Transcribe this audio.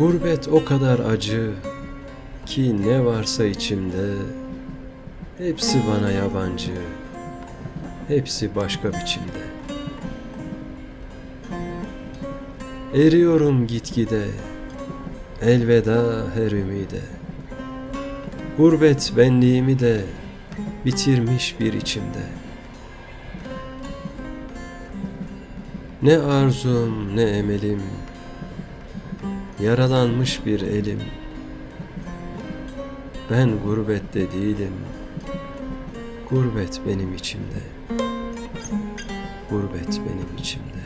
Gurbet o kadar acı ki ne varsa içimde hepsi bana yabancı. Hepsi başka biçimde. Eriyorum gitgide. Elveda her ümide. Gurbet benliğimi de bitirmiş bir içimde. Ne arzum ne emelim, yaralanmış bir elim. Ben gurbette değilim, gurbet benim içimde. Gurbet benim içimde.